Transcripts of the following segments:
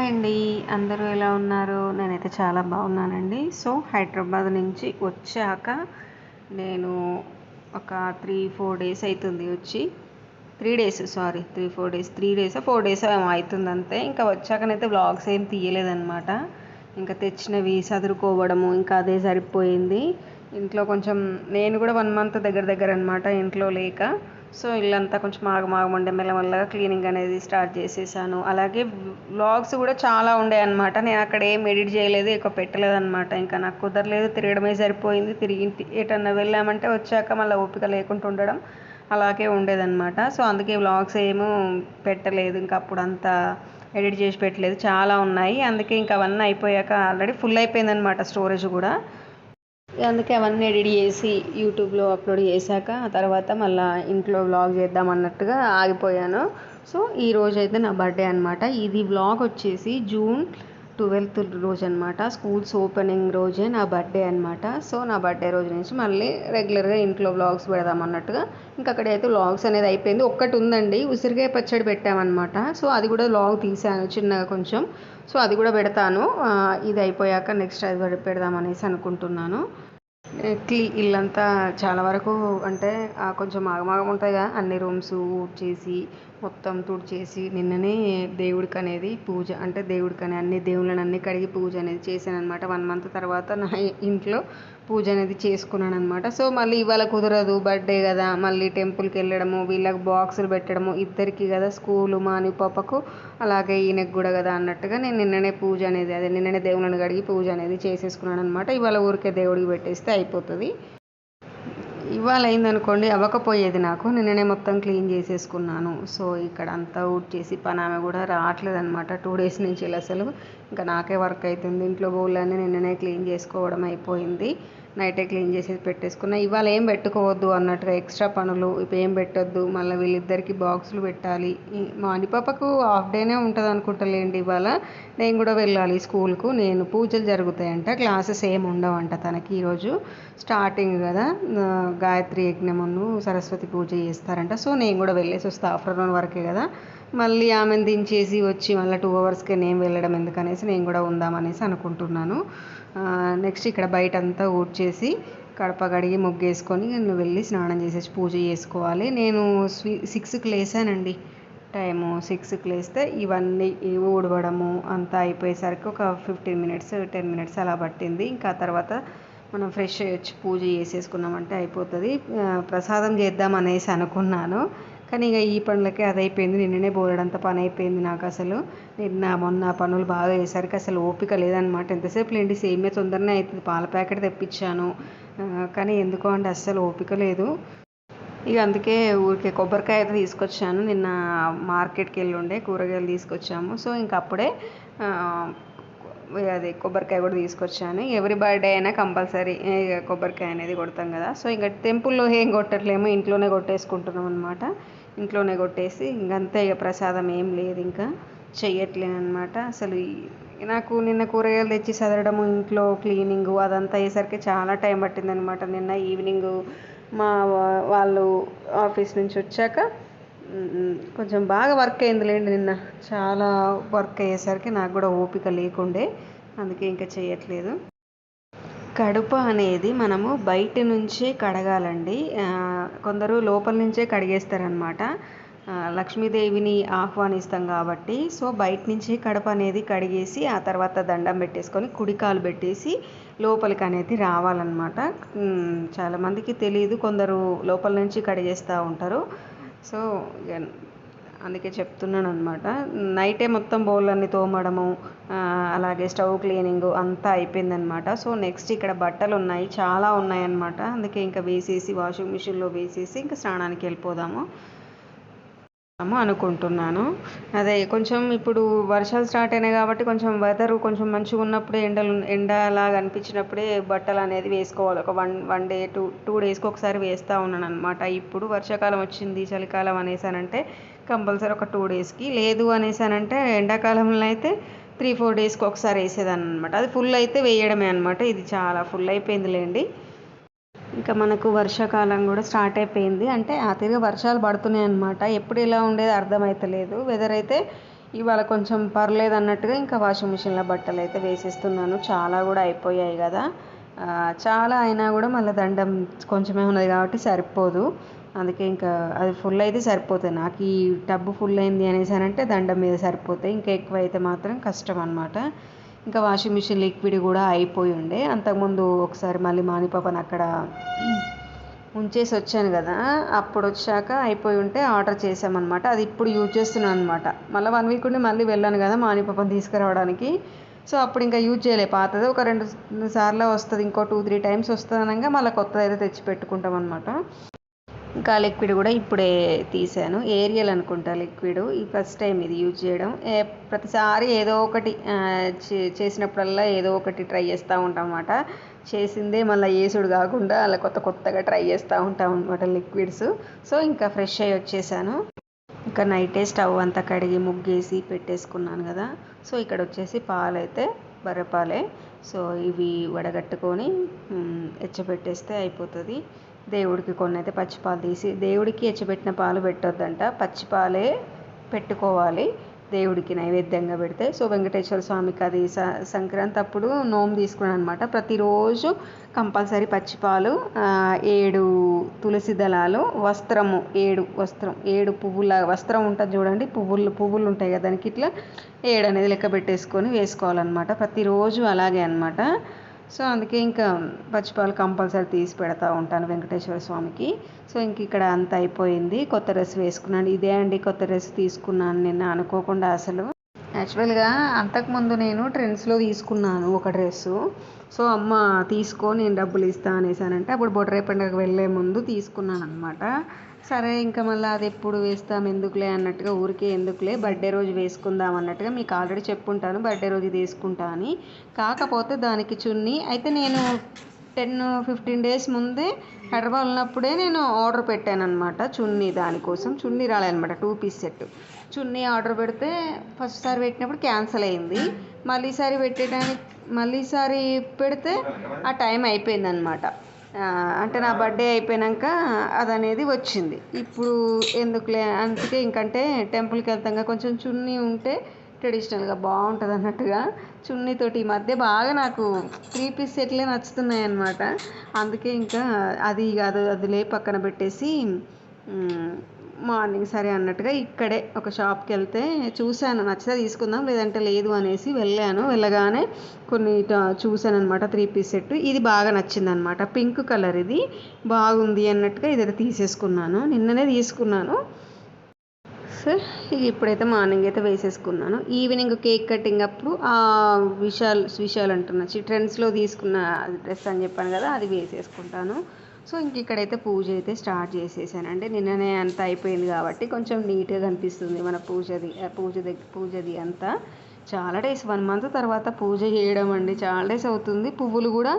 Hi అండి. అందరూ ఎలా ఉన్నారు? నేనైతే చాలా బాగున్నానండి. సో హైదరాబాద్ నుంచి వచ్చాక నేను ఒక త్రీ ఫోర్ డేస్ అవుతుంది వచ్చి. Three days sorry three four days three days four days అవుతుంది అంతే. ఇంకా వచ్చాకనైతే వ్లాగ్స్ ఏం తీయలేదన్నమాట. ఇంకా తెచ్చినవి సదురుకోవడము ఇంకా అదే సరిపోయింది. ఇంట్లో కొంచెం నేను కూడా వన్ మంత్ దగ్గర దగ్గర అనమాట ఇంట్లో లేక. సో ఇల్లంతా కొంచెం ఆగమాగముండే మెల్లమెల్లగా క్లీనింగ్ అనేది స్టార్ట్ చేసేసాను. అలాగే వ్లాగ్స్ కూడా చాలా ఉండే అనమాట నేను అక్కడ ఏం ఎడిట్ చేయలేదు ఎక్కువ పెట్టలేదు అనమాట ఇంకా నాకు కుదరలేదు తిరగడమే సరిపోయింది. తిరిగి ఎటన్నా వెళ్ళామంటే వచ్చాక మళ్ళీ ఓపిక లేకుండా ఉండడం అలాగే ఉండేదన్నమాట సో అందుకే వ్లాగ్స్ ఏమో పెట్టలేదు. ఇంకా అప్పుడు అంతా ఎడిట్ చేసి పెట్టలేదు. చాలా ఉన్నాయి. అందుకే ఇంకా అవన్నీ అయిపోయాక ఆల్రెడీ ఫుల్ అయిపోయిందనమాట స్టోరేజ్ కూడా. అందుకే అవన్నీ ఎడిట్ చేసి యూట్యూబ్లో అప్లోడ్ చేశాక ఆ తర్వాత మళ్ళీ ఇంట్లో వ్లాగ్ చేద్దాం అన్నట్టుగా ఆగిపోయాను. సో ఈ రోజు అయితే నా బర్త్డే అనమాట ఇది వ్లాగ్ వచ్చేసి జూన్ ట్వెల్త్ రోజు అనమాట స్కూల్స్ ఓపెనింగ్ రోజే నా బర్త్డే అనమాట సో నా బర్త్డే రోజు నుంచి మళ్ళీ రెగ్యులర్గా ఇంట్లో వ్లాగ్స్ పెడదాం అన్నట్టుగా ఇంకా అక్కడైతే వ్లాగ్స్ అనేది అయిపోయింది. ఒక్కటి ఉందండి ఉసిరికాయ పచ్చడి పెట్టామన్నమాట. సో అది కూడా వ్లాగ్ తీసాను చిన్నగా కొంచెం. సో అది కూడా పెడతాను. ఇది అయిపోయాక నెక్స్ట్ అది పెడదాం అనేసి అనుకుంటున్నాను. క్లీ ఇల్లంతా చాలా వరకు అంటే కొంచెం ఆగమాగం ఉంటాయి కదా. అన్ని రూమ్స్ చేసి మొత్తం తుడిచేసి నిన్ననే దేవుడికి అనేది పూజ అంటే దేవుడికి అని అన్ని దేవుళ్ళని అన్ని కడిగి పూజ అనేది చేశాను అనమాట వన్ మంత్ తర్వాత నా ఇంట్లో పూజ అనేది చేసుకున్నాను అనమాట సో మళ్ళీ ఇవాళ కుదరదు బర్త్డే కదా మళ్ళీ టెంపుల్కి వెళ్ళడము వీళ్ళకి బాక్సులు పెట్టడము ఇద్దరికి కదా స్కూలు మాని పాపకు అలాగే ఈయనకు కూడా కదా అన్నట్టుగా నేను నిన్ననే పూజ అనేది అదే నిన్ననే దేవుళ్ళని కడిగి పూజ అనేది చేసేసుకున్నాను అనమాట ఇవాళ ఊరికే దేవుడికి పెట్టేస్తే అయిపోతుంది. ఇవాళ అయిందనుకోండి అవ్వకపోయేది నాకు. నిన్ననే మొత్తం క్లీన్ చేసేసుకున్నాను. సో ఇక్కడ అంతా ఊట్ చేసి పని ఆమె కూడా రావట్లేదు అనమాట టూ డేస్ నుంచి అసలు. ఇంకా నాకే వర్క్ అవుతుంది ఇంట్లో బౌళ్ళన్నీ నిన్ననే క్లీన్ చేసుకోవడం అయిపోయింది. నైటే క్లీన్ చేసి పెట్టేసుకున్నా. ఇవాళ ఏం పెట్టుకోవద్దు అన్నట్టుగా ఎక్స్ట్రా పనులు ఇప్పుడు ఏం పెట్టొద్దు మళ్ళీ వీళ్ళిద్దరికి బాక్సులు పెట్టాలి. మాని పాపకు హాఫ్ డేనే ఉంటుంది అనుకుంటలేండి ఇవాళ. నేను కూడా వెళ్ళాలి స్కూల్కు. నేను పూజలు జరుగుతాయంట క్లాసెస్ ఏం ఉండవంట తనకి ఈరోజు. స్టార్టింగ్ కదా గాయత్రి యజ్ఞమును సరస్వతి పూజ చేస్తారంట. సో నేను కూడా వెళ్ళేసి వస్తా ఆఫ్టర్నూన్ వరకే కదా. మళ్ళీ ఆమెను దించేసి వచ్చి మళ్ళీ టూ అవర్స్కి నేను వెళ్ళడం ఎందుకనేసి నేను కూడా ఉందామనేసి అనుకుంటున్నాను. నెక్స్ట్ ఇక్కడ బయట అంతా ఊడ్చేసి కడప కడిగి ముగ్గేసుకొని నేను వెళ్ళి స్నానం చేసేసి పూజ చేసుకోవాలి. నేను స్వీ సిక్స్కి లేసానండి. టైము సిక్స్కి లేస్తే ఇవన్నీ ఊడవడము అంతా అయిపోయేసరికి ఒక ఫిఫ్టీన్ మినిట్స్ టెన్ మినిట్స్ అలా పట్టింది. ఇంకా తర్వాత మనం ఫ్రెష్ అయ్యొచ్చి పూజ చేసేసుకున్నామంటే అయిపోతుంది. ప్రసాదం చేద్దాం అనేసి అనుకున్నాను. కానీ ఇక ఈ పనులకే అది అయిపోయింది నిన్ననే బోలెడంత పని అయిపోయింది నాకు అసలు నిన్న మొన్న పనులు బాగా చేసరికి అసలు ఓపిక లేదనమాట ఎంతసేపు లేండి? సేమే తొందరనే అవుతుంది పాల ప్యాకెట్ తెప్పించాను. కానీ ఎందుకో అంటే అస్సలు ఓపిక లేదు. ఇక అందుకే ఊరికే కొబ్బరికాయ అయితే తీసుకొచ్చాను. నిన్న మార్కెట్కి వెళ్ళి ఉండే కూరగాయలు తీసుకొచ్చాము. సో ఇంక అప్పుడే అది కొబ్బరికాయ కూడా తీసుకొచ్చాను. ఎవరి బర్త్డే అయినా కంపల్సరీ కొబ్బరికాయ అనేది కొడతాం కదా. సో ఇంకా టెంపుల్లో ఏం కొట్టట్లేము. ఇంట్లోనే కొట్టేసుకుంటున్నాం అనమాట ఇంట్లోనే కొట్టేసి ఇంకంతే ఇక ప్రసాదం ఏం లేదు ఇంకా. చెయ్యట్లేను అనమాట అసలు నాకు నిన్న కూరగాయలు తెచ్చి చదవడము ఇంట్లో క్లీనింగ్ అదంతా అయ్యేసరికి చాలా టైం పట్టింది అనమాట నిన్న ఈవినింగ్ మా వాళ్ళు ఆఫీస్ నుంచి వచ్చాక కొంచెం బాగా వర్క్ అయిందిలేండి నిన్న. చాలా వర్క్ అయ్యేసరికి నాకు కూడా ఓపిక లేకుండే అందుకే ఇంకా చేయట్లేదు కడుపు అనేది మనము బయట నుంచే కడగాలండి. కొందరు లోపల నుంచే కడిగేస్తారనమాట లక్ష్మీదేవిని ఆహ్వానిస్తాం కాబట్టి. సో బయట నుంచి కడప అనేది కడిగేసి ఆ తర్వాత దండం పెట్టేసుకొని కుడికాలు పెట్టేసి లోపలికి అనేది రావాలన్నమాట. చాలామందికి తెలియదు కొందరు లోపల నుంచి కడిగేస్తూ ఉంటారు. సో అందుకే చెప్తున్నాను అనమాట నైటే మొత్తం బౌల్లన్నీ తోమడము అలాగే స్టవ్ క్లీనింగ్ అంతా అయిపోయిందనమాట సో నెక్స్ట్ ఇక్కడ బట్టలు ఉన్నాయి చాలా ఉన్నాయన్నమాట. అందుకే ఇంకా వేసేసి వాషింగ్ మిషన్లో వేసేసి ఇంకా స్నానానికి వెళ్ళిపోదాము అనుకుంటున్నాను. అదే కొంచెం ఇప్పుడు వర్షాలు స్టార్ట్ అయినాయి కాబట్టి కొంచెం వెదర్ కొంచెం మంచిగా ఉన్నప్పుడే ఎండలు ఎండలాగా అనిపించినప్పుడే బట్టలు అనేది వేసుకోవాలి. ఒక one one day two two డేస్కి ఒకసారి వేస్తూ ఉన్నాను అనమాట ఇప్పుడు వర్షాకాలం వచ్చింది చలికాలం అనేసానంటే కంపల్సరీ ఒక టూ డేస్కి. లేదు అనేసానంటే ఎండాకాలంలో అయితే త్రీ ఫోర్ డేస్కి ఒకసారి వేసేదాన్ని అనమాట అది ఫుల్ అయితే వేయడమే అనమాట ఇది చాలా ఫుల్ అయిపోయిందిలేండి. ఇంకా మనకు వర్షాకాలం కూడా స్టార్ట్ అయిపోయింది. అంటే ఆ తిరిగి వర్షాలు పడుతున్నాయి అనమాట ఎప్పుడు ఇలా ఉండేది అర్థమవుతలేదు వెదర్ అయితే ఇవాళ కొంచెం పర్లేదు అన్నట్టుగా ఇంకా వాషింగ్ మిషన్లో బట్టలు అయితే వేసేస్తున్నాను. చాలా కూడా అయిపోయాయి కదా. చాలా అయినా కూడా మళ్ళీ దండం కొంచెమే ఉన్నది కాబట్టి సరిపోదు. అందుకే ఇంకా అది ఫుల్ అయితే సరిపోతుంది నాకు ఈ టబ్బు ఫుల్ అయింది అనేసి అని అంటే దండం మీద సరిపోతాయి. ఇంకా ఎక్కువ అయితే మాత్రం కష్టం అనమాట ఇంకా వాషింగ్ మిషన్ లిక్విడ్ కూడా అయిపోయి ఉండే. అంతకుముందు ఒకసారి మళ్ళీ మానిపాపని అక్కడ ఉంచేసి వచ్చాను కదా అప్పుడు వచ్చాక అయిపోయి ఉంటే ఆర్డర్ చేసామన్నమాట అది ఇప్పుడు యూజ్ చేస్తున్నాను అనమాట మళ్ళీ వన్ వీక్ ఉండి మళ్ళీ వెళ్ళాను కదా మానిపాపని తీసుకురావడానికి. సో అప్పుడు ఇంకా యూజ్ చేయలే. పాతది ఒక రెండు సార్లు వస్తుంది ఇంకో టూ త్రీ టైమ్స్ వస్తుంది అనగా మళ్ళీ కొత్తది అయితే తెచ్చి పెట్టుకుంటాం అనమాట ఇంకా లిక్విడ్ కూడా ఇప్పుడే తీసాను. ఏరియల్ అనుకుంటా లిక్విడ్. ఈ ఫస్ట్ టైం ఇది యూజ్ చేయడం. ఏ ప్రతిసారి ఏదో ఒకటి చే- చేసినప్పుడల్లా ఏదో ఒకటి ట్రై చేస్తూ ఉంటాం అన్నమాట చేసిందే మళ్ళీ ఏసుడు కాకుండా అలా కొత్త కొత్తగా ట్రై చేస్తూ ఉంటాం అనమాట లిక్విడ్స్. సో ఇంకా ఫ్రెష్ అయ్యి వచ్చేసాను. ఇంకా నైటే స్టవ్ అంతా కడిగి ముగ్గేసి పెట్టేసుకున్నాను కదా. సో ఇక్కడ వచ్చేసి పాలైతే బర్రెపాలే సో ఇవి వడగట్టుకొని ఎచ్చబెట్టేస్తే అయిపోతుంది. దేవుడికి కొన్ని అయితే పచ్చిపాలు తీసి దేవుడికి ఎచ్చబెట్టిన పాలు పెట్టొద్దంట. పచ్చిపాలే పెట్టుకోవాలి. దేవుడికి నైవేద్యంగా పెడితే. సో వెంకటేశ్వర స్వామికి అది స సంక్రాంతి అప్పుడు నోము తీసుకున్నాను అనమాట ప్రతిరోజు కంపల్సరీ పచ్చిపాలు ఏడు తులసి దళాలు వస్త్రము ఏడు వస్త్రం ఏడు పువ్వుల వస్త్రం ఉంటుంది చూడండి. పువ్వులు పువ్వులు ఉంటాయి కదా దానికి ఇట్లా. ఏడు అనేది లెక్క పెట్టేసుకొని వేసుకోవాలన్నమాట. ప్రతిరోజు అలాగే అనమాట సో అందుకే ఇంకా పచ్చిపాలు కంపల్సరీ తీసి పెడతా ఉంటాను వెంకటేశ్వర స్వామికి. సో ఇంక ఇక్కడ అంత అయిపోయింది. కొత్త డ్రెస్ వేసుకున్నాను. ఇదే అండి కొత్త డ్రెస్ తీసుకున్నాను. నిన్న అనుకోకుండా అసలు యాక్చువల్గా అంతకుముందు నేను ట్రెండ్స్లో తీసుకున్నాను ఒక డ్రెస్సు సో అమ్మ తీసుకో నేను డబ్బులు ఇస్తా అనేసానంటే అప్పుడు బొడ్రే పండుగకు వెళ్ళే ముందు తీసుకున్నాను అనమాట సరే ఇంకా మళ్ళీ అది ఎప్పుడు వేస్తాం ఎందుకులే అన్నట్టుగా ఊరికే ఎందుకులే బర్త్డే రోజు వేసుకుందాం అన్నట్టుగా మీకు ఆల్రెడీ చెప్పుంటాను బర్త్డే రోజు ఇది వేసుకుంటా అని. కాకపోతే దానికి చున్నీ అయితే నేను టెన్ ఫిఫ్టీన్ డేస్ ముందే హైదరాబాద్ ఉన్నప్పుడే నేను ఆర్డర్ పెట్టాను అనమాట చున్నీ దానికోసం. చున్నీ రాలేదనమాట టూ పీస్ సెట్. చున్నీ ఆర్డర్ పెడితే ఫస్ట్ సారి పెట్టినప్పుడు క్యాన్సిల్ అయింది. మళ్ళీసారి పెట్టడానికి మళ్ళీసారి పెడితే ఆ టైం అయిపోయిందనమాట అంటే నా బర్త్డే అయిపోయాక అది అనేది వచ్చింది. ఇప్పుడు ఎందుకులే అందుకే ఇంకంటే టెంపుల్కి వెళ్తాం కొంచెం చున్నీ ఉంటే ట్రెడిషనల్గా బాగుంటుంది అన్నట్టుగా చున్నీతోటి ఈ మధ్య బాగా నాకు త్రీ పీస్ సెట్లే నచ్చుతున్నాయి అన్నమాట అందుకే ఇంకా అది కాదు అది లే పక్కన పెట్టేసి మార్నింగ్ సరే అన్నట్టుగా ఇక్కడే ఒక షాప్కి వెళ్తే చూశాను. నచ్చితే తీసుకుందాం లేదంటే లేదు అనేసి వెళ్ళాను. వెళ్ళగానే కొన్ని చూశాను అనమాట త్రీ పీస్ సెట్ ఇది బాగా నచ్చింది అనమాట పింక్ కలర్ ఇది. బాగుంది అన్నట్టుగా ఇదైతే తీసేసుకున్నాను. నిన్ననే తీసుకున్నాను. సో ఇప్పుడైతే మార్నింగ్ అయితే వేసేసుకున్నాను. ఈవినింగ్ కేక్ కటింగ్ అప్పుడు ఆ విశాల్ విశాల్ అంటున్నా ట్రెండ్స్లో తీసుకున్న డ్రెస్ అని చెప్పాను కదా అది వేసేసుకుంటాను. సో ఇంక ఇక్కడైతే పూజ అయితే స్టార్ట్ చేసేసానండి. నిన్ననే అంత అయిపోయింది కాబట్టి కొంచెం నీట్గా కనిపిస్తుంది మన పూజది పూజ దగ్గర పూజది అంతా. చాలా డేస్ వన్ మంత్ తర్వాత పూజ చేయడం అండి. చాలా డేస్ అవుతుంది. పువ్వులు కూడా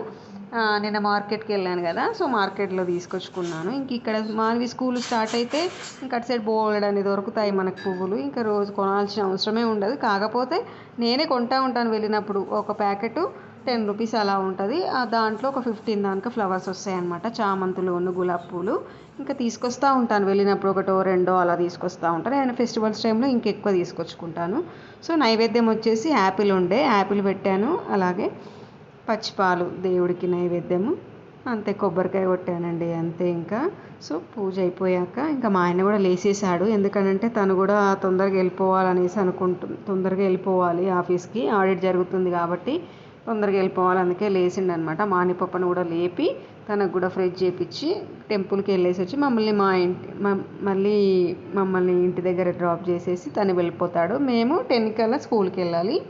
నిన్న మార్కెట్కి వెళ్ళాను కదా సో మార్కెట్లో తీసుకొచ్చుకున్నాను. ఇంక ఇక్కడ మావి స్కూల్ స్టార్ట్ అయితే ఇంకా అటు సైడ్ బోల్డ్ అని దొరుకుతాయి మనకు పువ్వులు. ఇంకా రోజు కొనాల్సిన అవసరమే ఉండదు. కాకపోతే నేనే కొంటా ఉంటాను వెళ్ళినప్పుడు. ఒక ప్యాకెట్ టెన్ రూపీస్ అలా ఉంటుంది. ఆ దాంట్లో ఒక ఫిఫ్టీన్ దానికి ఫ్లవర్స్ వస్తాయన్నమాట చామంతులు ఉన్న గులాబీ పూలు. ఇంకా తీసుకొస్తూ ఉంటాను. వెళ్ళినప్పుడు ఒకటో రెండో అలా తీసుకొస్తూ ఉంటాను. నేను ఫెస్టివల్స్ టైంలో ఇంకెక్కువ తీసుకొచ్చుకుంటాను. సో నైవేద్యం వచ్చేసి యాపిల్ ఉండే. యాపిల్ పెట్టాను. అలాగే పచ్చిపాలు దేవుడికి నైవేద్యము. అంతే కొబ్బరికాయ కొట్టానండి అంతే ఇంకా. సో పూజ అయిపోయాక ఇంకా మా ఆయన కూడా లేచేసాడు ఎందుకనంటే తను కూడా తొందరగా వెళ్ళిపోవాలనేసి అనుకుంటు తొందరగా వెళ్ళిపోవాలి ఆఫీస్కి. ఆడిట్ జరుగుతుంది కాబట్టి తొందరగా వెళ్ళిపోవాలి అందుకే లేచిండు అనమాట మానిపప్పను కూడా లేపి తనకు కూడా ఫ్రెష్ చేపించి టెంపుల్కి వెళ్ళేసి వచ్చి మమ్మల్ని మా ఇంటి మ- మళ్ళీ మమ్మల్ని ఇంటి దగ్గర డ్రాప్ చేసేసి తను వెళ్ళిపోతాడు. మేము టెన్ కల్లా స్కూల్కి వెళ్ళాలి.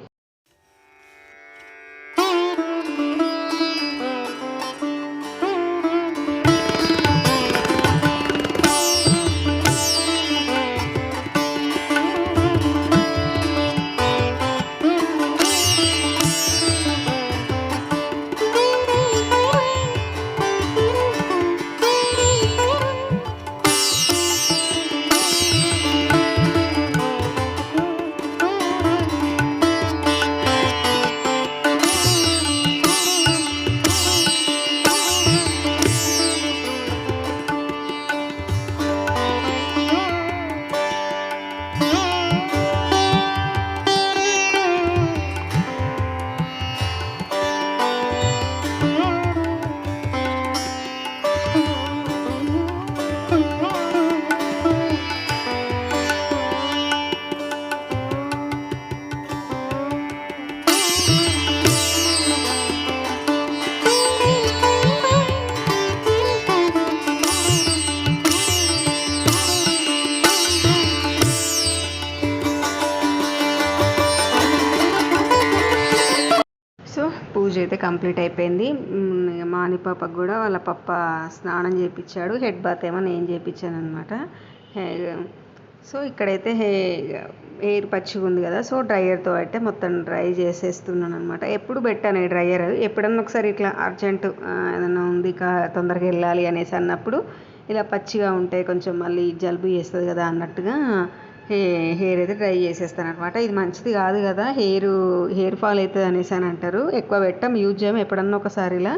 కంప్లీట్ అయిపోయింది. మాని పాపకు కూడా వాళ్ళ పప్ప స్నానం చేయించాడు హెడ్ బాత్ ఏమో నేను చేయించాను అనమాట సో ఇక్కడైతే హే హెయిర్ పచ్చిగా ఉంది కదా సో డ్రైయర్తో అయితే మొత్తం డ్రై చేసేస్తున్నాను అనమాట ఎప్పుడు పెట్టాను ఈ డ్రైయర్. ఎప్పుడన్నా ఒకసారి ఇట్లా అర్జెంటు ఏదైనా ఉంది తొందరగా వెళ్ళాలి అనేసి అన్నప్పుడు ఇలా పచ్చిగా ఉంటే కొంచెం మళ్ళీ జలుబు చేస్తుంది కదా అన్నట్టుగా హెయిర్ అయితే డ్రై చేసేస్తాను అనమాట ఇది మంచిది కాదు కదా హెయిర్ హెయిర్ ఫాల్ అవుతుంది అనేసి అని అంటారు. ఎక్కువ పెట్టాం యూజ్ చేయం ఎప్పుడన్నా ఒకసారి ఇలా.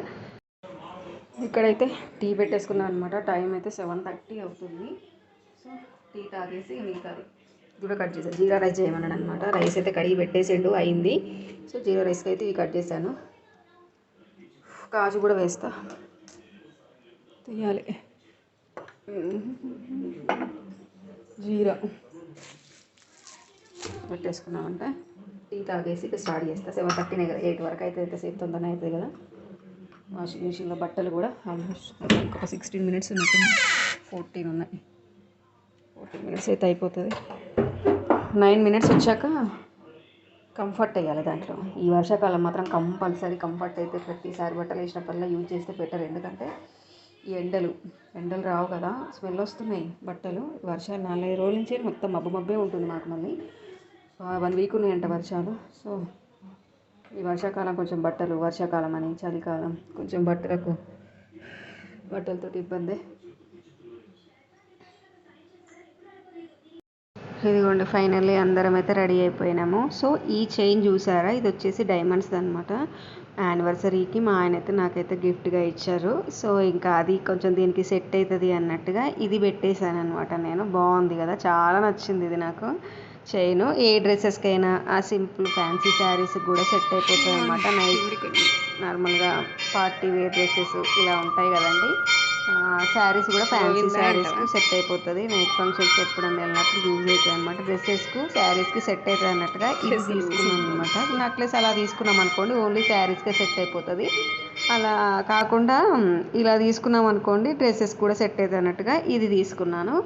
ఇక్కడైతే టీ పెట్టేసుకున్నాను అనమాట టైం అయితే సెవెన్ థర్టీ అవుతుంది. సో టీ తాగేసి మిగతాది కూడా కట్ చేశాను జీరా రైస్ చేయమన్నాడు అనమాట రైస్ అయితే కడిగి పెట్టేసిండు అయింది. సో జీరా రైస్కి అయితే ఇవి కట్ చేశాను. కాజు కూడా వేస్తా. తీయాలి. జీరా. పెట్టేసుకున్నామంటే టీ తాగేసి ఇక స్టార్ట్ చేస్తా. సెవెన్ థర్టీనే కదా ఎయిట్ వరకు అయితే ఎంతసేపు తొందరనే అవుతుంది కదా. వాషింగ్ మిషన్లో బట్టలు కూడా ఆల్మోస్ట్ ఒక సిక్స్టీన్ మినిట్స్ ఉన్నట్టుంది. ఫోర్టీన్ ఉన్నాయి. ఫోర్టీన్ మినిట్స్ అయితే అయిపోతుంది. నైన్ మినిట్స్ వచ్చాక కంఫర్ట్ వేయాలి దాంట్లో. ఈ వర్షాకాలం మాత్రం కంపల్సరీ కంఫర్ట్ అయితే ప్రతిసారి బట్టలు వేసినప్పుడల్లా యూజ్ చేస్తే బెటర్. ఎందుకంటే ఈ ఎండలు ఎండలు రావు కదా స్మెల్ వస్తున్నాయి బట్టలు. వర్షాలు నాలుగైదు రోజుల నుంచి మొత్తం మబ్బు మబ్బే ఉంటుంది మాకు మళ్ళీ. వన్ వీక్ ఉన్నాయంట వర్షాలు. సో ఈ వర్షాకాలం కొంచెం బట్టలు వర్షాకాలం అని చలికాలం కొంచెం బట్టలకు బట్టలతో ఇబ్బందే. ఇదిగోండి ఫైనల్లీ అందరం అయితే రెడీ అయిపోయినాము. సో ఈ చైన్ చూసారా? ఇది వచ్చేసి డైమండ్స్ అనమాట యానివర్సరీకి మా ఆయన అయితే నాకైతే గిఫ్ట్గా ఇచ్చారు. సో ఇంకా అది కొంచెం దీనికి సెట్ అవుతుంది అన్నట్టుగా ఇది పెట్టేశాను అనమాట నేను. బాగుంది కదా? చాలా నచ్చింది ఇది నాకు. చైన్ ఏ డ్రెస్సెస్కైనా ఆ సింపుల్ ఫ్యాన్సీ శారీస్ కూడా సెట్ అయిపోతుంది అనమాట నైట్ నార్మల్గా పార్టీ వేర్ డ్రెస్సెస్ ఇలా ఉంటాయి కదండి. శారీస్ కూడా ఫ్యాన్సీ శారీస్కి సెట్ అయిపోతుంది. నైట్ ఫంక్షన్స్ ఎప్పుడన్నా వెళ్ళినప్పుడు యూజ్ అవుతుంది అనమాట డ్రెస్సెస్కు శారీస్కి సెట్ అవుతుంది అన్నట్టుగా ఇది తీసుకున్నాం అనమాట నెక్లెస్ అలా తీసుకున్నాం అనుకోండి ఓన్లీ శారీస్కే సెట్ అయిపోతుంది. అలా కాకుండా ఇలా తీసుకున్నాం అనుకోండి డ్రెస్సెస్ కూడా సెట్ అవుతుంది అన్నట్టుగా ఇది తీసుకున్నాను.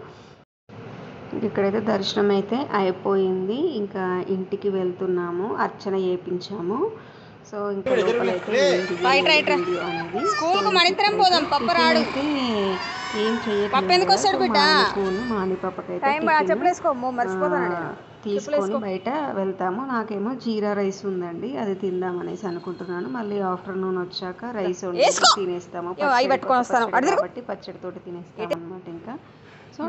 ఇక్కడైతే దర్శనం అయితే అయిపోయింది. ఇంకా ఇంటికి వెళ్తున్నాము. అర్చన చేయించాము సో ఇంకా స్కూల్కు మనిద్దరం పోదాం. పప్ప రాడు. పప్పు ఎందుకు వస్తాడు బిడ్డ? మాని తీసుకొని బయట వెళ్తాము. నాకేమో జీరా రైస్ ఉందండి. అది తిందాం అనేసి అనుకుంటున్నాను. మళ్ళీ ఆఫ్టర్నూన్ వచ్చాక రైస్ వండి తినేస్తాము. పట్టుకొని వస్తాను. కాబట్టి పచ్చడితోటి తినేస్తాం అనమాట ఇంకా. సో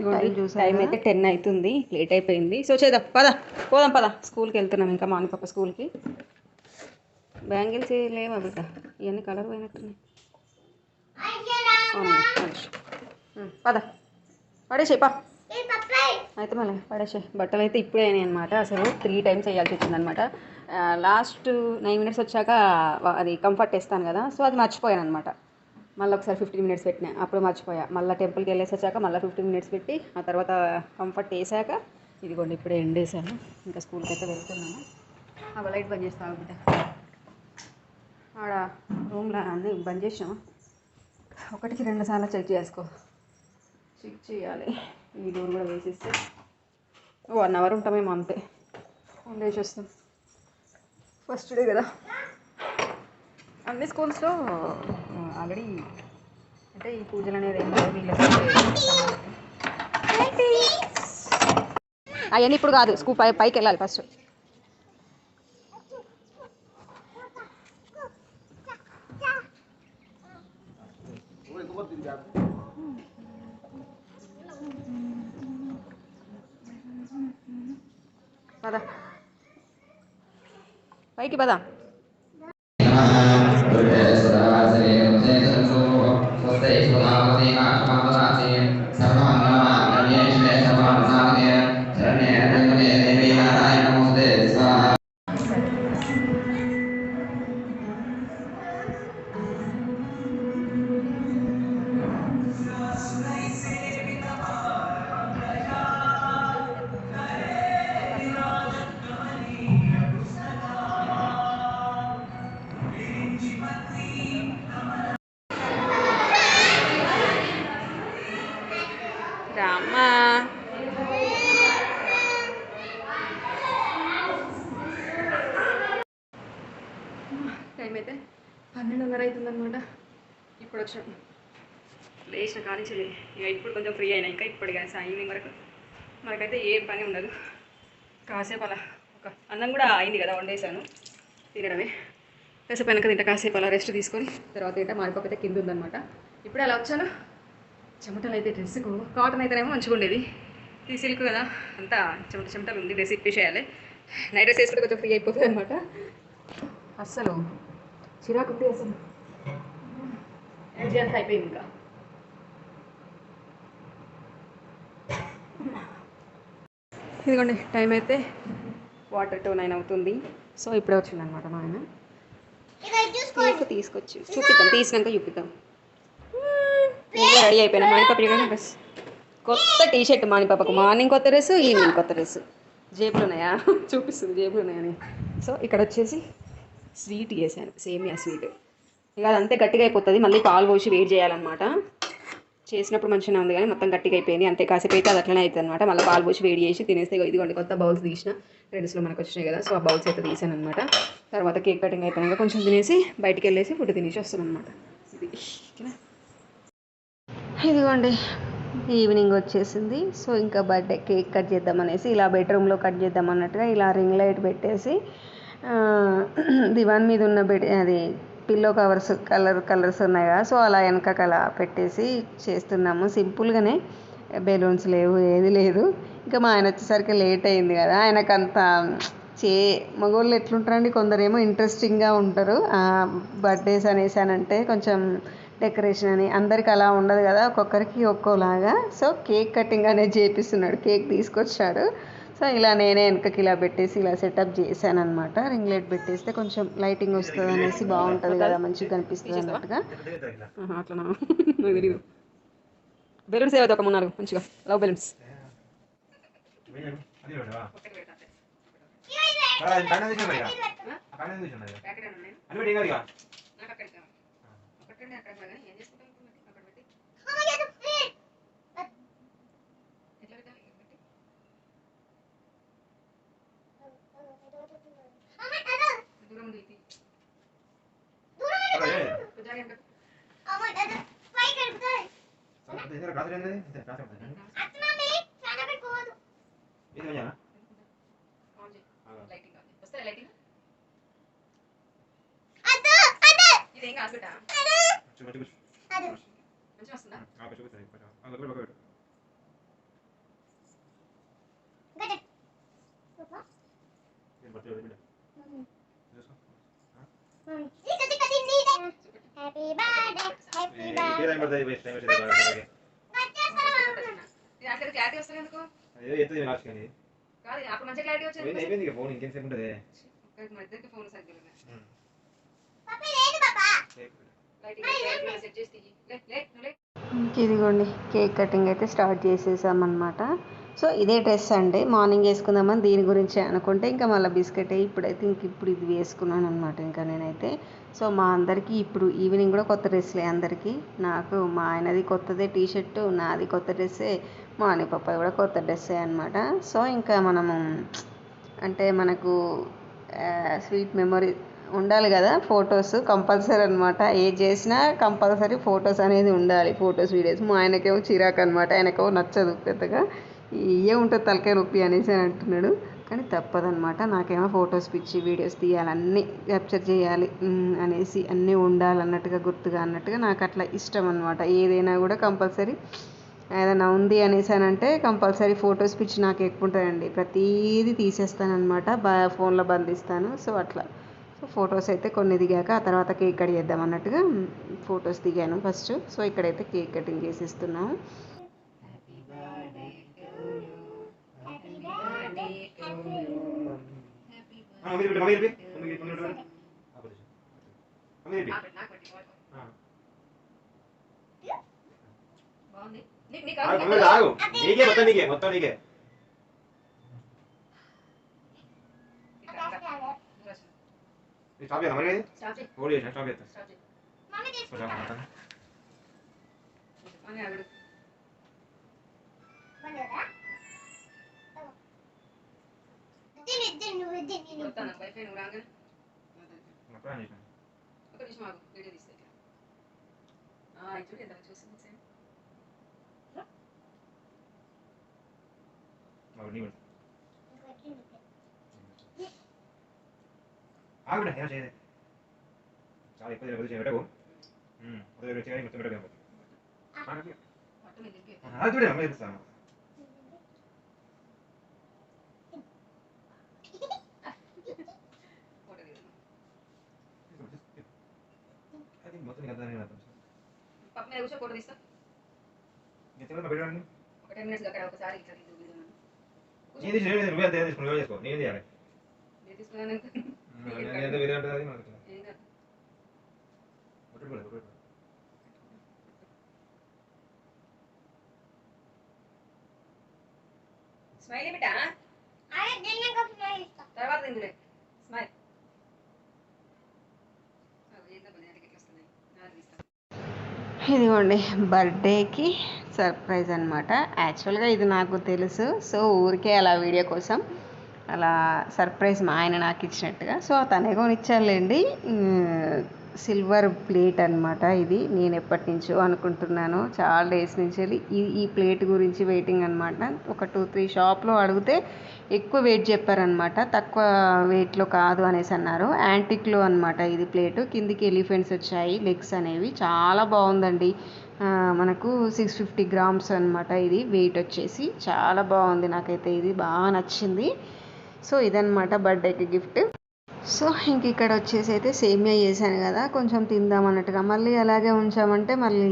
టైం అయితే టెన్ అవుతుంది. లేట్ అయిపోయింది. సో చేద్దాం. పద. పోదాం పద. స్కూల్కి వెళ్తున్నాం ఇంకా మాని పాప స్కూల్కి బ్యాంగిల్స్ లేవా బిడ్డ ఇవన్నీ కలర్ పోయినట్టున్నాయి. పద. పడేసే పా. అయితే మళ్ళీ పడేసే బట్టలు అయితే ఇప్పుడే అయినాయి అనమాట అసలు త్రీ టైమ్స్ వేయాల్సి వచ్చిందనమాట లాస్ట్ నైన్ మినిట్స్ వచ్చాక అది కంఫర్ట్ వేస్తాను కదా. సో అది మర్చిపోయాను అనమాట మళ్ళీ ఒకసారి ఫిఫ్టీన్ మినిట్స్ పెట్టినా. అప్పుడు మర్చిపోయా. మళ్ళీ టెంపుల్కి వెళ్ళేసి వచ్చాక మళ్ళీ ఫిఫ్టీన్ మినిట్స్ పెట్టి ఆ తర్వాత కంఫర్ట్ వేసాక ఇదిగోండి ఇప్పుడే ఎండేసాను ఇంకా స్కూల్కి అయితే వెళ్తున్నాను. ఆ లైట్ బంద్ చేస్తాను బిడ్డ? ఆడ రూమ్లో అన్నీ బంద్ చేసినాం ఒకటికి రెండు సార్లు చెక్ చేసుకో. చెక్ చేయాలి. ఈ డోర్ కూడా వేసేస్తే. వన్ అవర్ ఉంటామేమో అంతే. ఉండేసి వస్తాం. ఫస్ట్ డే కదా. అన్ని స్కూల్స్లో ఆల్రెడీ అంటే ఈ పూజలు అనేది ఏం లేవు వీళ్ళకి అవన్నీ ఇప్పుడు కాదు స్కూల్ పై పైకి వెళ్ళాలి ఫస్ట్ పద పైకి పద ఇప్పుడు లేచిన కానీ ఇక ఇప్పుడు కొంచెం ఫ్రీ అయినా ఇంకా ఇప్పుడు కానీ ఈవినింగ్ వరకు. మనకైతే ఏ పని ఉండదు. కాసేపు అలా ఒక అన్నం కూడా అయింది కదా వండేసాను తినడమే. కాసేపు వెనక తింటా కాసేపు అలా రెస్ట్ తీసుకొని తర్వాత తింటా మారిపోతే అయితే కింద ఉందన్నమాట. ఇప్పుడు అలా వచ్చాను. చెమటలు అయితే డ్రెస్సుకు కాటన్ అయితేనేమో మంచిగా ఉండేది. ఇది సిల్క్ కదా అంతా చెమట చెమటలు ఉంది డ్రెస్ ఇప్పేసేయాలి. నైట్ డ్రెస్ వేసుకుంటే కొంచెం ఫ్రీ అయిపోతుంది అనమాట అస్సలు చిరాకు ఉంది అసలు. ఎనర్జీ అయిపోయింది ఇంకా ఇదిగోండి టైం అయితే వాటర్ టూ నైన్ అవుతుంది. సో ఇప్పుడే వచ్చింది అనమాట మా ఆయన. తీసుకొచ్చి చూపిద్దాం. తీసినాక చూపిద్దాం. రెడీ అయిపోయినా. మాణిపాప డ్రెస్. కొత్త టీ షర్ట్ మాణిపాపకు మార్నింగ్ కొత్త డ్రెస్ ఈవినింగ్ కొత్త డ్రెస్. జేబులు ఉన్నాయా? చూపిస్తుంది జేబులు ఉన్నాయని. సో ఇక్కడ వచ్చేసి స్వీట్ చేశాను. సేమియా స్వీట్. ఇక అదంతే గట్టిగా అయిపోతుంది. మళ్ళీ పాలు పోసి వేడి చేయాలన్నమాట. చేసినప్పుడు మంచిగా ఉంది కానీ మొత్తం గట్టిగా అయిపోయింది. అంతే కాసేపు అయితే అది అట్లనే అవుతుంది అనమాట మళ్ళీ పాలు పోసి వేడి చేసి తినేస్తే ఇదిగోండి కొత్త బౌల్స్ తీసిన. ట్రెండ్స్లో మనకు వచ్చినాయి కదా సో ఆ బౌల్స్ అయితే తీసాను అనమాట తర్వాత కేక్ కటింగ్ అయిపోయినాక కొంచెం తినేసి బయటికి వెళ్ళేసి ఫుడ్ తినేసి వస్తాను అనమాట ఇది ఇదిగోండి ఈవినింగ్ వచ్చేసింది. సో ఇంకా బర్త్డే కేక్ కట్ చేద్దామనేసి ఇలా బెడ్రూమ్లో కట్ చేద్దాం అన్నట్టుగా ఇలా రింగ్ లైట్ పెట్టేసి దివాన్ మీద ఉన్న బెడ్ అది పిల్లో కవర్స్ కలర్ కలర్స్ ఉన్నాయి కదా సో అలా వెనకకు అలా పెట్టేసి చేస్తున్నాము. సింపుల్గానే బెలూన్స్ లేవు ఏది లేదు. ఇంకా మా ఆయన వచ్చేసరికి లేట్ అయింది కదా ఆయనకు అంత చే మగవాళ్ళు ఎట్లుంటారండి? కొందరేమో ఇంట్రెస్టింగ్గా ఉంటారు. బర్త్డేస్ అనేసానంటే కొంచెం డెకరేషన్ అని అందరికి అలా ఉండదు కదా ఒక్కొక్కరికి ఒక్కోలాగా. సో కేక్ కటింగ్ అనేది చేపిస్తున్నాడు కేక్ తీసుకొచ్చాడు. సో ఇలా నేనే వెనకకి ఇలా పెట్టేసి ఇలా సెటప్ చేశాను అనమాట రింగ్ లైట్ పెట్టేస్తే కొంచెం లైటింగ్ వస్తుంది అనేసి బాగుంటుంది కదా మంచిగా కనిపిస్తుంది అన్నట్టుగా. బెలూన్స్ ఏవైతే ఒక మూడు మంచిగా. లవ్ బెలూన్స్ అది పెట్టవా అది పైన తీసిన మరి పైన తీసిన అది పెట్టి ఇంకా కాదు ఏంది కాదు ఇది కాదు బిడ్డ. మంచిగా వస్తుందా? బిడ్డ? ఫోన్ ఇంకేం సేపు ఉంటుంది? మన ఇద్దరికి ఫోన్ సరిగ్గా పప్పి లేదు పాపా. లైటింగ్ సెట్ చేసి తీయి. లే లే నువ్వు లే. ఇదిగోండి కేక్ కటింగ్ అయితే స్టార్ట్ చేసేసామన్నమాట. సో ఇదే డ్రెస్ అండి. మార్నింగ్ వేసుకుందామని దీని గురించి అనుకుంటే ఇంకా మళ్ళీ బిస్కెట్ ఇప్పుడైతే ఇంక ఇప్పుడు ఇది వేసుకున్నాను అనమాట ఇంకా నేనైతే. సో మా అందరికీ ఇప్పుడు ఈవినింగ్ కూడా కొత్త డ్రెస్లే అందరికీ. నాకు మా ఆయనది కొత్తదే టీషర్టు నాది కొత్త డ్రెస్సే మా అని పప్పాయి కూడా కొత్త డ్రెస్సే అనమాట సో ఇంకా మనము అంటే మనకు స్వీట్ మెమొరీ ఉండాలి కదా ఫొటోస్ కంపల్సరీ అనమాట ఏది చేసినా కంపల్సరీ ఫొటోస్ అనేది ఉండాలి ఫొటోస్ వీడియోస్. మా ఆయనకేమో చిరాకు అనమాట ఆయనకేమో నచ్చదు పెద్దగా. ఇవే ఉంటుంది తలకాయ నొప్పి అనేసి అని అంటున్నాడు. కానీ తప్పదనమాట నాకేమో ఫొటోస్ పిచ్చి వీడియోస్ తీయాలి అన్నీ క్యాప్చర్ చేయాలి అనేసి అన్నీ ఉండాలి అన్నట్టుగా గుర్తుగా అన్నట్టుగా నాకు అట్లా ఇష్టం అనమాట ఏదైనా కూడా కంపల్సరీ ఏదైనా ఉంది అనేసి అని అంటే కంపల్సరీ ఫొటోస్ పిచ్చి నాకు ఎక్కువ ఉంటుందండి ప్రతిదీ తీసేస్తానమాట బా ఫోన్లో బంధిస్తాను. సో అట్లా. సో ఫొటోస్ అయితే కొన్ని దిగాక ఆ తర్వాత కేక్ కట్ చేద్దాం అన్నట్టుగా ఫొటోస్ దిగాను ఫస్ట్. సో ఇక్కడైతే కేక్ కటింగ్ చేసేస్తున్నాము. మమ్మీ బిడ్డ మమ్మీ బిడ్డ మమ్మీ బిడ్డ మమ్మీ బిడ్డ మమ్మీ బిడ్డ బాగుంది మమ్మీ బిడ్డ ఆగు నీకే మొత్తం నీకే మొత్తం నీకే ఇది స్టాప్ చేద్దాం మరి హోల్డ్ చేసిన స్టాప్ చేద్దాం మమ్మీ తీసుకో కొంచెం మొత్తం బండి దీని దీని నువ్వు దీని మొత్తం చేసిన నిమిషం ఆగు వీడియో తీస్తే ఇట్లా. ఆ, ఇది చూడు ఎంత మంచిగా వస్తుంది ఒకసారి. మరి నీ ఆగు బిడ్డ ఏం చేయదు చాలా ఎక్కువ కొద్దిగా చేయబెట్టకు కొద్దిగా చేయాలి మొత్తం పెట్టకు మొత్తం ఇదికే. అది చూడే అమ్మాయి చెప్తాను అది మొత్తం నీకు అర్థం కాదు పక్క మీద కూర్చో ఫోటో తీస్తా నేను తిన్న పెట్టడానికి ఒక టెన్ మినిట్స్ అక్కడ ఒకసారి ఇట్లా తీద్దాం, తీద్దాం. నేను తీసి నేను నువ్వే అంతే తీసుకుని నువ్వే చేసుకో నేను చేయాలి నేను తీసుకున్నాను ఇంకా. నేను ఎంత వేరే ఉంటుంది అది మనకు తెలియదు. ఏం కాదు. కొట్టుడు కూడా, కొట్టుడు కూడా. స్మైలీ బిడ్డ అరే నేను ఇంకా ఫ్రై ఇస్తా తర్వాత తిందులే స్మైల్ ఇదిగోండి బర్త్డేకి సర్ప్రైజ్ అనమాట యాక్చువల్గా ఇది నాకు తెలుసు సో ఊరికే అలా వీడియో కోసం అలా సర్ప్రైజ్ మా ఆయన నాకు ఇచ్చినట్టుగా. సో తనే కొనిచ్చారులేండి సిల్వర్ ప్లేట్ అన్నమాట ఇది. నేను ఎప్పటి నుంచో అనుకుంటున్నాను. చాలా డేస్ నుంచి ఈ ఈ ప్లేట్ గురించి వెయిటింగ్ అనమాట ఒక టూ త్రీ షాప్లో అడిగితే ఎక్కువ వెయిట్ చెప్పారనమాట తక్కువ వెయిట్లో కాదు అనేసి అన్నారు. యాంటిక్లో అనమాట ఇది ప్లేటు. కిందికి ఎలిఫెంట్స్ వచ్చాయి లెగ్స్ అనేవి. చాలా బాగుందండి. మనకు సిక్స్ ఫిఫ్టీ గ్రామ్స్ అనమాట ఇది వెయిట్ వచ్చేసి. చాలా బాగుంది నాకైతే ఇది. బాగా నచ్చింది. సో ఇదనమాట బర్త్డేకి గిఫ్ట్. సో ఇంక ఇక్కడ వచ్చేసి అయితే సేమియా చేశాను కదా కొంచెం తిందాం అన్నట్టుగా. మళ్ళీ అలాగే ఉంచామంటే మళ్ళీ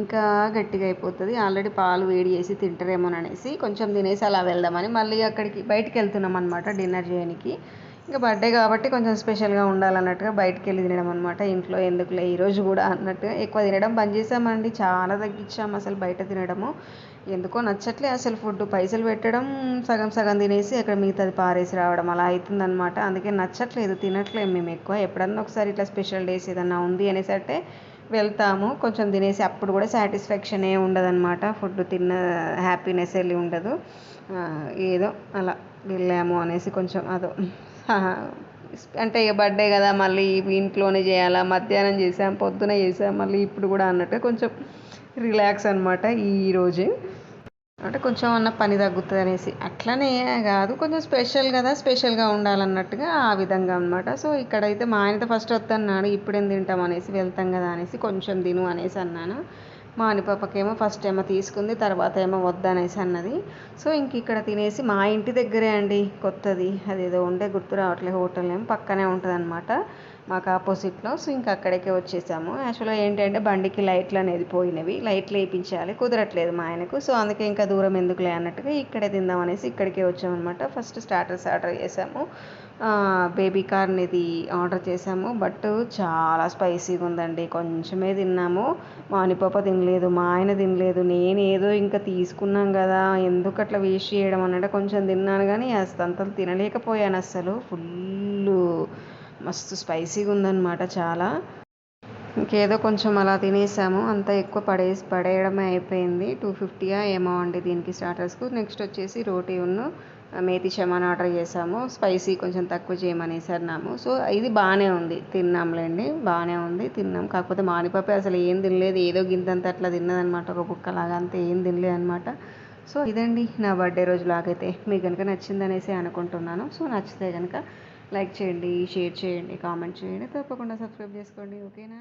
ఇంకా గట్టిగా అయిపోతుంది. ఆల్రెడీ పాలు వేడి చేసి తింటారేమోననేసి కొంచెం తినేసి అలా వెళ్దామని మళ్ళీ అక్కడికి బయటికి వెళ్తున్నాం అనమాట డిన్నర్ చేయడానికి ఇంకా బర్త్డే కాబట్టి కొంచెం స్పెషల్గా ఉండాలన్నట్టుగా బయటికి వెళ్ళి తినడం అనమాట ఇంట్లో ఎందుకులే ఈరోజు కూడా అన్నట్టుగా ఎక్కువ తినడం బంద్ చేసామండి. చాలా తగ్గించాం అసలు బయట తినడము. ఎందుకో నచ్చట్లే అసలు ఫుడ్ పైసలు పెట్టడం సగం సగం తినేసి అక్కడ మిగతాది పారేసి రావడం అలా అవుతుందన్నమాట అందుకే నచ్చట్లేదు తినట్లేము మేము ఎక్కువ. ఎప్పుడన్నా ఒకసారి ఇట్లా స్పెషల్ డేస్ ఏదన్నా ఉంది అనేసి అంటే వెళ్తాము. కొంచెం తినేసి అప్పుడు కూడా సాటిస్ఫాక్షనే ఉండదన్నమాట. ఫుడ్ తిన్న హ్యాపీనెస్ వెళ్ళి ఉండదు. ఏదో అలా వెళ్ళాము అనేసి కొంచెం అదో. అంటే ఇక బర్త్డే కదా మళ్ళీ ఇంట్లోనే చేయాలా మధ్యాహ్నం చేసాం పొద్దున చేసాం మళ్ళీ ఇప్పుడు కూడా అన్నట్టు కొంచెం రిలాక్స్ అనమాట ఈరోజు అంటే కొంచెం అన్న పని తగ్గుతుంది అనేసి. అట్లనే కాదు కొంచెం స్పెషల్ కదా స్పెషల్గా ఉండాలన్నట్టుగా ఆ విధంగా అనమాట సో ఇక్కడైతే మా ఆయనతో ఫస్ట్ వద్దన్నాడు ఇప్పుడేం తింటాం అనేసి వెళ్తాం కదా అనేసి కొంచెం తిను అనేసి అన్నాను. మా పాపకేమో ఫస్ట్ ఏమో తీసుకుంది తర్వాత ఏమో వద్దనేసి అన్నది. సో ఇంక ఇక్కడ తినేసి మా ఇంటి దగ్గరే అండి కొత్తది. అదేదో ఉండే గుర్తు రావట్లేదు హోటల్ ఏమో పక్కనే ఉంటుంది అనమాట మాకు ఆపోజిట్లో. సో ఇంకా అక్కడికే వచ్చేసాము. యాక్చువల్గా ఏంటంటే బండికి లైట్లు అనేది పోయినవి. లైట్లు వేయించాలి. కుదరట్లేదు మా ఆయనకు. సో అందుకే ఇంకా దూరం ఎందుకులే అన్నట్టుగా ఇక్కడే తిందాం అనేసి ఇక్కడికే వచ్చామన్నమాట. ఫస్ట్ స్టార్టర్స్ ఆర్డర్ చేసాము. బేబీ కార్న్ ఇది ఆర్డర్ చేసాము. బట్ చాలా స్పైసీగా ఉందండి. కొంచెమే తిన్నాము. మా తినలేదు. మా ఆయన తినలేదు. నేను ఏదో ఇంకా తీసుకున్నాం కదా. ఎందుకు అట్లా వేస్ట్ చేయడం అన్నట్టు కొంచెం తిన్నాను కానీ అసలు అంత తినలేకపోయాను అస్సలు. ఫుల్ మస్తు స్పైసీగా ఉందన్నమాట చాలా. ఇంకేదో కొంచెం అలా తినేసాము. అంత ఎక్కువ పడేసి పడేయడమే అయిపోయింది. టూ ఫిఫ్టీయా ఏమో అండి దీనికి స్టార్టర్స్కు నెక్స్ట్ వచ్చేసి రోటీ ఉన్ను మేతి చమాన్ ఆర్డర్ చేసాము. స్పైసీ కొంచెం తక్కువ చేయమనేసి అన్నాము సో ఇది బాగానే ఉంది. తిన్నాంలేండి. బాగానే ఉంది. తిన్నాం. కాకపోతే మానిపప్పే అసలు ఏం తినలేదు. ఏదో గింతంత అట్లా తిన్నదనమాట ఒక బుక్కలాగా అంతే ఏం తినలేదు అనమాట సో ఇదండి నా బర్త్డే రోజు లాగైతే మీకు కనుక నచ్చిందనేసి అనుకుంటున్నాను. సో నచ్చితే కనుక లైక్ చేయండి షేర్ చేయండి కామెంట్ చేయండి. తప్పకుండా సబ్స్క్రైబ్ చేసుకోండి ఓకేనా?